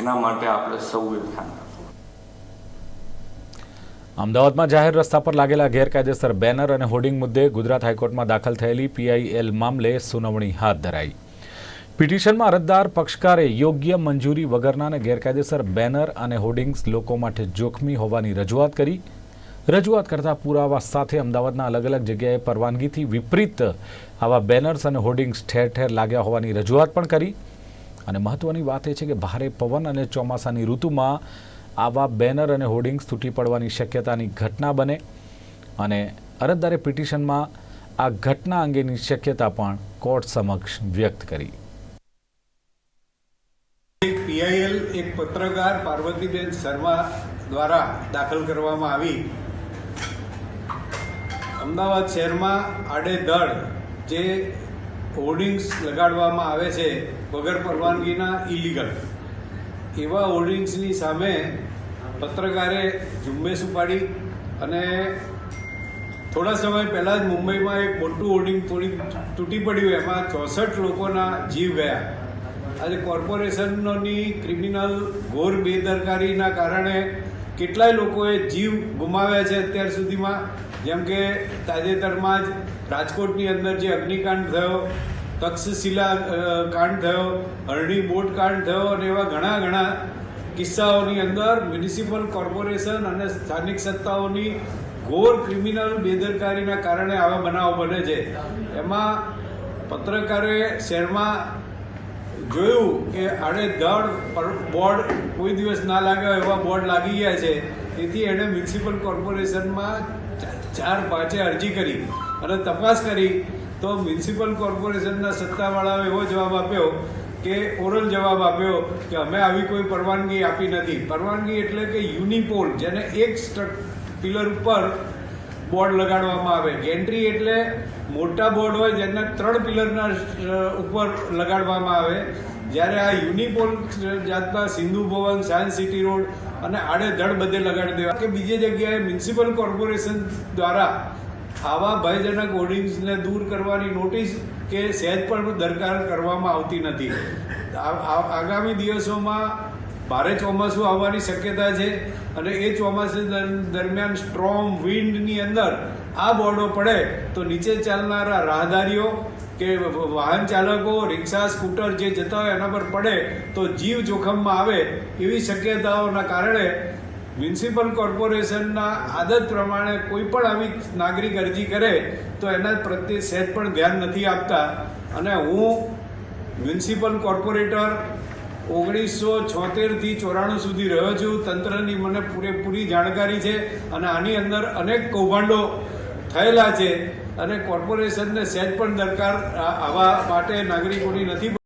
એના માટે આપણે સૌએ ધ્યાન અમદાવાદમાં જાહેર રસ્તા પર લાગેલા ગેરકાયદેસર બેનર અને હોર્ડિંગ મુદ્દે ગુજરાત હાઈકોર્ટમાં દાખલ થયેલી પીઆઈએલ મામલે સુનાવણી હાથ ધરાઈ. પિટિશનમાં અરજદાર પક્ષકારે યોગ્ય મંજૂરી વગરના અને ગેરકાયદેસર બેનર અને હોર્ડિંગ્સ લોકો માટે જોખમી હોવાની રજૂઆત કરી. રજૂઆત કરતા પુરાવા સાથે અમદાવાદના અલગ અલગ જગ્યાએ પરવાનગીથી વિપરીત આવા બેનર્સ અને હોર્ડિંગ્સ ઠેર ઠેર લાગ્યા હોવાની રજૂઆત પણ કરી. અને મહત્વની વાત એ છે કે ભારે પવન અને ચોમાસાની ઋતુમાં આવા બેનર અને હોર્ડિંગ્સ તૂટી પડવાની શક્યતાની ઘટના બને અને અરજદારે પિટિશનમાં આ ઘટના અંગેની શક્યતા પણ કોર્ટ સમક્ષ વ્યક્ત કરી. પીઆઈએલ, એક પત્રકાર પાર્વતીબેન શર્મા દ્વારા દાખલ કરવામાં આવી. અમદાવાદ શહેરમાં આડેધડ જે હોર્ડિંગ્સ લગાડવામાં આવે છે વગર પરવાનગીના ઇલીગલ એવા હોર્ડિંગ્સની સામે પત્રકારે ઝુંબેશ ઉપાડી અને થોડા સમય પહેલાં જ મુંબઈમાં એક મોટું હોર્ડિંગ થોડી તૂટી પડ્યું, એમાં ચોસઠ લોકોના જીવ ગયા. આજે કોર્પોરેશનની ક્રિમિનલ ઘોર બેદરકારીના કારણે કેટલાય લોકોએ જીવ ગુમાવ્યા છે અત્યાર સુધીમાં. જેમ કે તાજેતરમાં જ રાજકોટની અંદર જે અગ્નિકાંડ થયો, તક્ષશિલા કાંડ થયો, હરણી બોટ કાંડ થયો અને એવા ઘણા ઘણા કિસ્સાઓની અંદર મ્યુનિસિપલ કોર્પોરેશન અને સ્થાનિક સત્તાઓની ઘોર ક્રિમિનલ બેદરકારીના કારણે આવા બનાવો બને છે. એમાં પત્રકારે શહેરમાં જોયું કે આડેધડ બોર્ડ કોઈ દિવસ ના લાગ્યા એવા બોર્ડ લાગી ગયા છે. તેથી એણે મ્યુનિસિપલ કોર્પોરેશનમાં ચાર પાંચે અરજી કરી અને તપાસ કરી. તો મ્યુનિસિપલ કોર્પોરેશનના સત્તાવાળાઓ એવો જવાબ આપ્યો કે, ઓરલ જવાબ આપ્યો કે, અમે આવી કોઈ પરવાનગી આપી નથી. પરવાનગી એટલે કે યુનિપોલ, જેને એક સ્ટ્રક પિલર ઉપર બોર્ડ લગાડવામાં આવે. ગેન્ટ્રી એટલે મોટા બોર્ડ હોય જેના ત્રણ પિલરના ઉપર લગાડવામાં આવે. જ્યારે આ યુનિપોલ જાતના Sindhu Bhavan, science city road અને આડેધડ બધે લગાડી દેવા. કે બીજી જગ્યાએ મ્યુનિસિપલ કોર્પોરેશન દ્વારા આવા ભયજનક હોર્ડિંગ્સને દૂર કરવાની નોટિસ કે સહેજ પણ દરકાર કરવામાં આવતી નથી. આગામી દિવસોમાં ભારે ચોમાસું આવવાની શક્યતા છે અને એ ચોમાસા દરમિયાન સ્ટ્રોંગ વિન્ડની અંદર આ બોર્ડો પડે તો નીચે ચાલનારા રાહદારીઓ કે વાહન ચાલકો, રિક્ષા, સ્કૂટર જે જતા હોય એના પર પડે તો જીવ જોખમમાં આવે એવી શક્યતાઓના કારણે મ્યુનિસિપલ કોર્પોરેશનના આદત પ્રમાણે કોઈ પણ આવી નાગરિક અરજી કરે તો એના પ્રત્યે સહેજ પણ ધ્યાન નથી આપતા. અને હું મ્યુનિસિપલ કોર્પોરેટર ઓગણીસો છોતેરથી ચોરાણું સુધી રહ્યો છું. તંત્રની મને પૂરેપૂરી જાણકારી છે અને આની અંદર અનેક કૌભાંડો થયેલા છે અને કોર્પોરેશનને સહેજ પણ દરકાર આવા માટે નાગરિકોની નથી